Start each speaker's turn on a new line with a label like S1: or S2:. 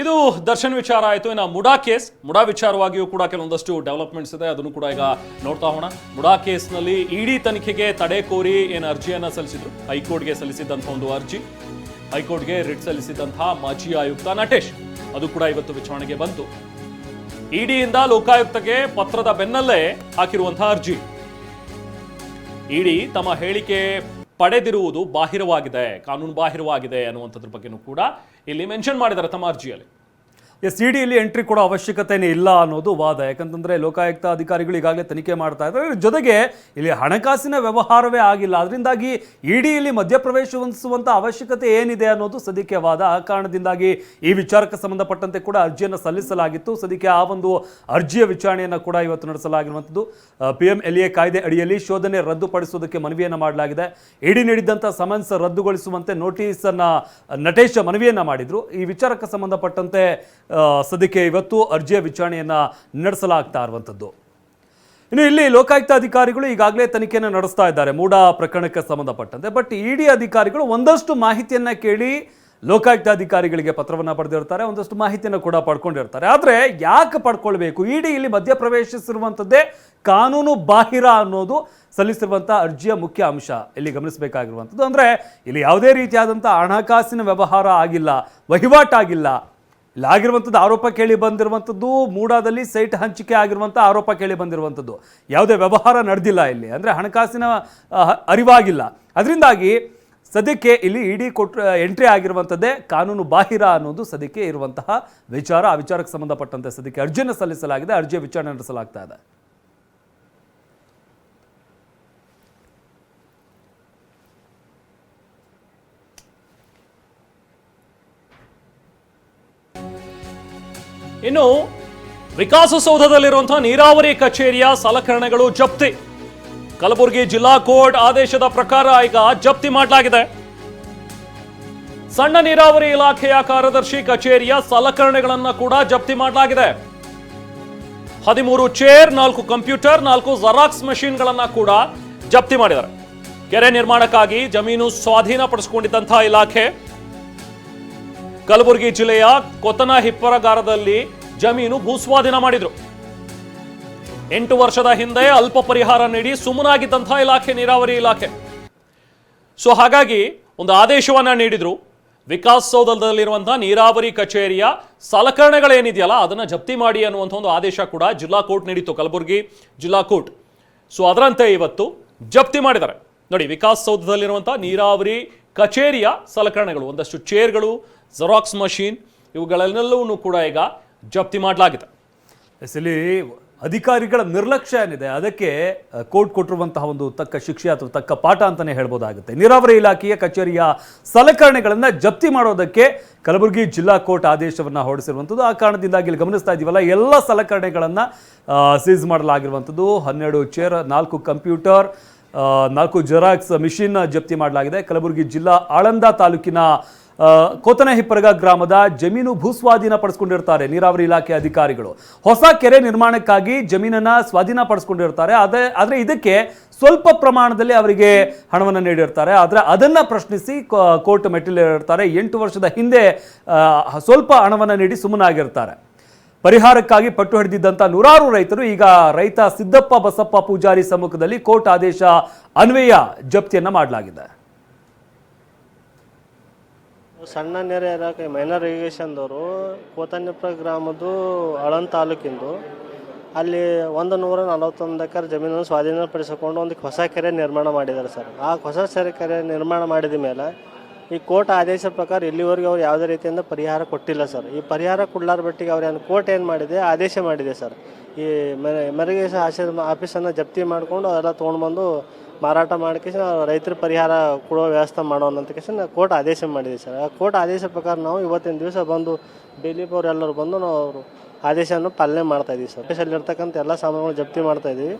S1: ಇದು ದರ್ಶನ್ ವಿಚಾರ ಆಯಿತು. ಇನ್ನು ಮುಡಾ ಕೇಸ್, ಮುಡಾ ವಿಚಾರವಾಗಿಯೂ ಕೂಡ ಕೆಲವೊಂದಷ್ಟು ಡೆವಲಪ್ಮೆಂಟ್ಸ್ ಇದೆ. ಅದನ್ನು ಕೂಡ ಈಗ ನೋಡ್ತಾ ಹೋಣ ಮುಡಾ ಕೇಸ್ನಲ್ಲಿ ಇಡಿ ತನಿಖೆಗೆ ತಡೆ ಕೋರಿ ಏನು ಅರ್ಜಿಯನ್ನ ಸಲ್ಲಿಸಿದ್ರು? ಹೈಕೋರ್ಟ್ಗೆ ಸಲ್ಲಿಸಿದ್ದಂಥ ಒಂದು ಅರ್ಜಿ, ಹೈಕೋರ್ಟ್ಗೆ ರಿಟ್ ಸಲ್ಲಿಸಿದ್ದಂತಹ ಮಾಜಿ ಆಯುಕ್ತ ನಟೇಶ್. ಅದು ಕೂಡ ಇವತ್ತು ವಿಚಾರಣೆಗೆ ಬಂತು. ಇಡಿಯಿಂದ ಲೋಕಾಯುಕ್ತಗೆ ಪತ್ರದ ಬೆನ್ನಲ್ಲೇ ಹಾಕಿರುವಂತಹ ಅರ್ಜಿ. ಇಡಿ ತಮ್ಮ ಹೇಳಿಕೆ ಪಡೆದಿರುವುದು ಬಾಹಿರವಾಗಿದೆ ಕಾನೂನು ಬಾಹಿರವಾಗಿದೆ ಅನ್ನುವಂಥದ್ರ ಬಗ್ಗೆನೂ ಕೂಡ ಇಲ್ಲಿ ಮೆನ್ಷನ್ ಮಾಡಿದ್ದಾರೆ ತಮ್ಮ ಅರ್ಜಿಯಲ್ಲಿ
S2: ಎಸ್ ಸಿ ಡಿಯಲ್ಲಿ ಎಂಟ್ರಿ ಕೊಡೋ ಅವಶ್ಯಕತೆನೇ ಇಲ್ಲ ಅನ್ನೋದು ವಾದ. ಯಾಕಂತಂದ್ರೆ ಲೋಕಾಯುಕ್ತ ಅಧಿಕಾರಿಗಳು ಈಗಾಗಲೇ ತನಿಖೆ ಮಾಡ್ತಾ ಇದ್ದಾರೆ. ಜೊತೆಗೆ ಇಲ್ಲಿ ಹಣಕಾಸಿನ ವ್ಯವಹಾರವೇ ಆಗಿಲ್ಲ. ಅದರಿಂದಾಗಿ ಇಡಿಯಲ್ಲಿ ಮಧ್ಯಪ್ರವೇಶಿಸುವಂಥ ಅವಶ್ಯಕತೆ ಏನಿದೆ ಅನ್ನೋದು ಸದ್ಯಕ್ಕೆ ವಾದ. ಆ ಕಾರಣದಿಂದಾಗಿ ಈ ವಿಚಾರಕ್ಕೆ ಸಂಬಂಧಪಟ್ಟಂತೆ ಕೂಡ ಅರ್ಜಿಯನ್ನು ಸಲ್ಲಿಸಲಾಗಿತ್ತು. ಸದ್ಯಕ್ಕೆ ಆ ಒಂದು ಅರ್ಜಿಯ ವಿಚಾರಣೆಯನ್ನು ಕೂಡ ಇವತ್ತು ನಡೆಸಲಾಗಿರುವಂಥದ್ದು. ಪಿ ಎಂ ಎಲ್ ಎ ಕಾಯ್ದೆ ಅಡಿಯಲ್ಲಿ ಶೋಧನೆ ರದ್ದುಪಡಿಸುವುದಕ್ಕೆ ಮನವಿಯನ್ನು ಮಾಡಲಾಗಿದೆ. ಇಡಿ ನೀಡಿದ್ದಂಥ ಸಮನ್ಸ್ ರದ್ದುಗೊಳಿಸುವಂತೆ ನೋಟಿಸನ್ನು ನಟೇಶ ಮನವಿಯನ್ನು ಮಾಡಿದರು. ಈ ವಿಚಾರಕ್ಕೆ ಸಂಬಂಧಪಟ್ಟಂತೆ ಸದ್ಯಕ್ಕೆ ಇವತ್ತು ಅರ್ಜಿಯ ವಿಚಾರಣೆಯನ್ನು ನಡೆಸಲಾಗ್ತಾ ಇರುವಂಥದ್ದು ಇನ್ನು ಇಲ್ಲಿ ಲೋಕಾಯುಕ್ತ ಅಧಿಕಾರಿಗಳು ಈಗಾಗಲೇ ತನಿಖೆಯನ್ನು ನಡೆಸ್ತಾ ಇದ್ದಾರೆ, ಮೂಡ ಪ್ರಕರಣಕ್ಕೆ ಸಂಬಂಧಪಟ್ಟಂತೆ. ಬಟ್ ಇಡಿ ಅಧಿಕಾರಿಗಳು ಒಂದಷ್ಟು ಮಾಹಿತಿಯನ್ನ ಕೇಳಿ ಲೋಕಾಯುಕ್ತ ಅಧಿಕಾರಿಗಳಿಗೆ ಪತ್ರವನ್ನು ಪಡೆದಿರ್ತಾರೆ, ಒಂದಷ್ಟು ಮಾಹಿತಿಯನ್ನು ಕೂಡ ಪಡ್ಕೊಂಡಿರ್ತಾರೆ. ಆದರೆ ಯಾಕೆ ಪಡ್ಕೊಳ್ಬೇಕು? ಇಡಿ ಇಲ್ಲಿ ಮಧ್ಯಪ್ರವೇಶಿಸಿರುವಂಥದ್ದೇ ಕಾನೂನು ಬಾಹಿರ ಅನ್ನೋದು ಸಲ್ಲಿಸಿರುವಂಥ ಅರ್ಜಿಯ ಮುಖ್ಯ ಅಂಶ. ಇಲ್ಲಿ ಗಮನಿಸಬೇಕಾಗಿರುವಂಥದ್ದು ಅಂದರೆ ಇಲ್ಲಿ ಯಾವುದೇ ರೀತಿಯಾದಂಥ ಹಣಕಾಸಿನ ವ್ಯವಹಾರ ಆಗಿಲ್ಲ ವಹಿವಾಟಾಗಿಲ್ಲ ಇಲ್ಲಿ ಆಗಿರುವಂಥದ್ದು ಆರೋಪ ಕೇಳಿ ಬಂದಿರುವಂಥದ್ದು, ಮೂಡಾದಲ್ಲಿ ಸೈಟ್ ಹಂಚಿಕೆ ಆಗಿರುವಂಥ ಆರೋಪ ಕೇಳಿ ಬಂದಿರುವಂಥದ್ದು. ಯಾವುದೇ ವ್ಯವಹಾರ ನಡೆದಿಲ್ಲ ಇಲ್ಲಿ. ಅಂದರೆ ಹಣಕಾಸಿನ ಅರಿವಾಗಿಲ್ಲ. ಅದರಿಂದಾಗಿ ಸದ್ಯಕ್ಕೆ ಇಲ್ಲಿ ಇಡಿ ಕೊಟ್ಟ ಎಂಟ್ರಿ ಆಗಿರುವಂಥದ್ದೇ ಕಾನೂನು ಬಾಹಿರ ಅನ್ನೋದು ಸದ್ಯಕ್ಕೆ ಇರುವಂತಹ ವಿಚಾರ, ಆ ವಿಚಾರಕ್ಕೆ ಸಂಬಂಧಪಟ್ಟಂತೆ ಸದ್ಯಕ್ಕೆ ಅರ್ಜಿಯನ್ನು ಸಲ್ಲಿಸಲಾಗಿದೆ. ಅರ್ಜಿಯ ವಿಚಾರಣೆ ನಡೆಸಲಾಗ್ತಾ ಇದೆ.
S1: ಇನ್ನು ವಿಕಾಸಸೌಧದಲ್ಲಿರುವಂತಹ ನೀರಾವರಿ ಕಚೇರಿಯ ಸಲಕರಣೆಗಳು ಜಪ್ತಿ. ಕಲಬುರಗಿ ಜಿಲ್ಲಾ ಕೋರ್ಟ್ ಆದೇಶದ ಪ್ರಕಾರ ಈಗ ಜಪ್ತಿ ಮಾಡಲಾಗಿದೆ. ಸಣ್ಣ ನೀರಾವರಿ ಇಲಾಖೆಯ ಕಾರ್ಯದರ್ಶಿ ಕಚೇರಿಯ ಸಲಕರಣೆಗಳನ್ನು ಕೂಡ ಜಪ್ತಿ ಮಾಡಲಾಗಿದೆ. ಹದಿಮೂರು ಚೇರ್, ನಾಲ್ಕು ಕಂಪ್ಯೂಟರ್, ನಾಲ್ಕು ಜೆರಾಕ್ಸ್ ಮೆಷಿನ್ಗಳನ್ನು ಕೂಡ ಜಪ್ತಿ ಮಾಡಿದ್ದಾರೆ. ಕೆರೆ ನಿರ್ಮಾಣಕ್ಕಾಗಿ ಜಮೀನು ಸ್ವಾಧೀನಪಡಿಸಿಕೊಂಡಿದ್ದಂತಹ ಇಲಾಖೆ ಕಲಬುರಗಿ ಜಿಲ್ಲೆಯ ಕೊತನ ಹಿಪ್ಪರಗಾರದಲ್ಲಿ ಜಮೀನು ಭೂಸ್ವಾಧೀನ ಮಾಡಿದ್ರು. ಎಂಟು ವರ್ಷದ ಹಿಂದೆ ಅಲ್ಪ ಪರಿಹಾರ ನೀಡಿ ಸುಮ್ಮನಾಗಿದ್ದಂತಹ ಇಲಾಖೆ, ನೀರಾವರಿ ಇಲಾಖೆ. ಸೊ ಹಾಗಾಗಿ ಒಂದು ಆದೇಶವನ್ನ ನೀಡಿದ್ರು. ವಿಕಾಸ್ ಸೌಧದಲ್ಲಿರುವಂತಹ ನೀರಾವರಿ ಕಚೇರಿಯ ಸಲಕರಣೆಗಳೇನಿದೆಯಲ್ಲ, ಅದನ್ನ ಜಪ್ತಿ ಮಾಡಿ ಅನ್ನುವಂಥ ಒಂದು ಆದೇಶ ಕೂಡ ಜಿಲ್ಲಾ ಕೋರ್ಟ್ ನೀಡಿತ್ತು, ಕಲಬುರಗಿ ಜಿಲ್ಲಾ ಕೋರ್ಟ್. ಸೊ ಅದರಂತೆ ಇವತ್ತು ಜಪ್ತಿ ಮಾಡಿದ್ದಾರೆ. ನೋಡಿ, ವಿಕಾಸ್ ಸೌಧದಲ್ಲಿರುವಂತಹ ನೀರಾವರಿ ಕಚೇರಿಯ ಸಲಕರಣೆಗಳು, ಒಂದಷ್ಟು ಚೇರ್ಗಳು ಜೆರಾಕ್ಸ್ ಮಷೀನ್ ಇವುಗಳೆಲ್ಲವನ್ನೂ ಕೂಡ ಈಗ ಜಪ್ತಿ ಮಾಡಲಾಗಿದೆ.
S2: ಎಸ್ಲಿ ಅಧಿಕಾರಿಗಳ ನಿರ್ಲಕ್ಷ್ಯ ಏನಿದೆ, ಅದಕ್ಕೆ ಕೋರ್ಟ್ ಕೊಟ್ಟಿರುವಂತಹ ಒಂದು ತಕ್ಕ ಶಿಕ್ಷೆ ಅಥವಾ ತಕ್ಕ ಪಾಠ ಅಂತಲೇ ಹೇಳ್ಬೋದಾಗುತ್ತೆ. ನೀರಾವರಿ ಇಲಾಖೆಯ ಕಚೇರಿಯ ಸಲಕರಣೆಗಳನ್ನು ಜಪ್ತಿ ಮಾಡೋದಕ್ಕೆ ಕಲಬುರಗಿ ಜಿಲ್ಲಾ ಕೋರ್ಟ್ ಆದೇಶವನ್ನು ಹೊರಡಿಸಿರುವಂಥದ್ದು. ಆ ಕಾರಣದಿಂದಾಗಿ ಇಲ್ಲಿ ಗಮನಿಸ್ತಾ ಇದ್ದೀವಲ್ಲ ಎಲ್ಲ ಸಲಕರಣೆಗಳನ್ನು ಸೀಸ್ ಮಾಡಲಾಗಿರುವಂಥದ್ದು. ಹನ್ನೆರಡು ಚೇರ್ ನಾಲ್ಕು ಕಂಪ್ಯೂಟರ್ ನಾಲ್ಕು ಜೆರಾಕ್ಸ್ ಮಿಷಿನ್ ಜಪ್ತಿ ಮಾಡಲಾಗಿದೆ. ಕಲಬುರಗಿ ಜಿಲ್ಲಾ ಆಳಂದ ತಾಲೂಕಿನ ಕೋತನಹಿಪ್ಪರಗ ಗ್ರಾಮದ ಜಮೀನು ಭೂಸ್ವಾಧೀನ ಪಡಿಸ್ಕೊಂಡಿರ್ತಾರೆ ನೀರಾವರಿ ಇಲಾಖೆ ಅಧಿಕಾರಿಗಳು. ಹೊಸ ಕೆರೆ ನಿರ್ಮಾಣಕ್ಕಾಗಿ ಜಮೀನನ್ನ ಸ್ವಾಧೀನ ಪಡಿಸ್ಕೊಂಡಿರ್ತಾರೆ. ಅದೇ, ಆದರೆ ಇದಕ್ಕೆ ಸ್ವಲ್ಪ ಪ್ರಮಾಣದಲ್ಲಿ ಅವರಿಗೆ ಹಣವನ್ನು ನೀಡಿರ್ತಾರೆ. ಆದರೆ ಅದನ್ನ ಪ್ರಶ್ನಿಸಿ ಕೋರ್ಟ್ ಮೆಟ್ಟಿಲಿರ್ತಾರೆ ಎಂಟು ವರ್ಷದ ಹಿಂದೆ ಸ್ವಲ್ಪ ಹಣವನ್ನು ನೀಡಿ ಸುಮ್ಮನಾಗಿರ್ತಾರೆ. ಪರಿಹಾರಕ್ಕಾಗಿ ಪಟ್ಟು ಹಿಡಿದಿದ್ದಂಥ ನೂರಾರು ರೈತರು ಈಗ ರೈತ ಸಿದ್ದಪ್ಪ ಬಸಪ್ಪ ಪೂಜಾರಿ ಸಮ್ಮುಖದಲ್ಲಿ ಕೋರ್ಟ್ ಆದೇಶ ಅನ್ವಯ ಜಪ್ತಿಯನ್ನ ಮಾಡಲಾಗಿದೆ.
S3: ಸಣ್ಣ ನೆರೆ ಇರಾಕ, ಮೈನರ್ ಇರಿಗೇಷನ್ದವರು ಕೋತನ್ಯಪುರ ಗ್ರಾಮದ್ದು ಅಳನ್ ತಾಲೂಕಿಂದು. ಅಲ್ಲಿ ಒಂದು ನೂರ ನಲವತ್ತೊಂದು ಎಕರೆ ಜಮೀನನ್ನು ಸ್ವಾಧೀನಪಡಿಸಿಕೊಂಡು ಒಂದು ಹೊಸ ಕೆರೆ ನಿರ್ಮಾಣ ಮಾಡಿದ್ದಾರೆ ಸರ್. ಆ ಹೊಸ ಸರಿ ಕೆರೆ ನಿರ್ಮಾಣ ಮಾಡಿದ ಮೇಲೆ ಈ ಕೋರ್ಟ್ ಆದೇಶ ಪ್ರಕಾರ ಇಲ್ಲಿವರೆಗೂ ಅವ್ರು ಯಾವುದೇ ರೀತಿಯಿಂದ ಪರಿಹಾರ ಕೊಟ್ಟಿಲ್ಲ ಸರ್ ಈ ಪರಿಹಾರ ಕೊಡ್ಲಾರ ಬಟ್ಟಿಗೆ ಅವ್ರು ಏನು ಕೋರ್ಟ್ ಏನು ಮಾಡಿದೆ? ಆದೇಶ ಮಾಡಿದೆ ಸರ್ ಈ ಮೆರಗೇಶ ಆಶ್ರಮ ಆಫೀಸನ್ನು ಜಪ್ತಿ ಮಾಡಿಕೊಂಡು ಅದೆಲ್ಲ ತೊಗೊಂಡ್ಬಂದು ಮಾರಾಟ ಮಾಡ್ಕೇಸಿ ರೈತರ ಪರಿಹಾರ ಕೊಡೋ ವ್ಯವಸ್ಥೆ ಮಾಡೋಣ ಅಂತ ಕೇಸಿ ಕೋರ್ಟ್ ಆದೇಶ ಮಾಡಿದೆ ಸರ್ ಆ ಕೋರ್ಟ್ ಆದೇಶ ಪ್ರಕಾರ ನಾವು ಇವತ್ತಿನ ದಿವಸ ಬಂದು ದಿಲೀಪ್ ಅವರೆಲ್ಲರೂ ಬಂದು ನಾವು ಅವರು ಆದೇಶವನ್ನು ಪಾಲನೆ ಮಾಡ್ತಾ ಇದ್ದೀವಿ ಸರ್ ಆಫೀಸಲ್ಲಿರ್ತಕ್ಕಂಥ ಎಲ್ಲ ಸಾಮಾನುಗಳು ಜಪ್ತಿ ಮಾಡ್ತಾ ಇದೀವಿ.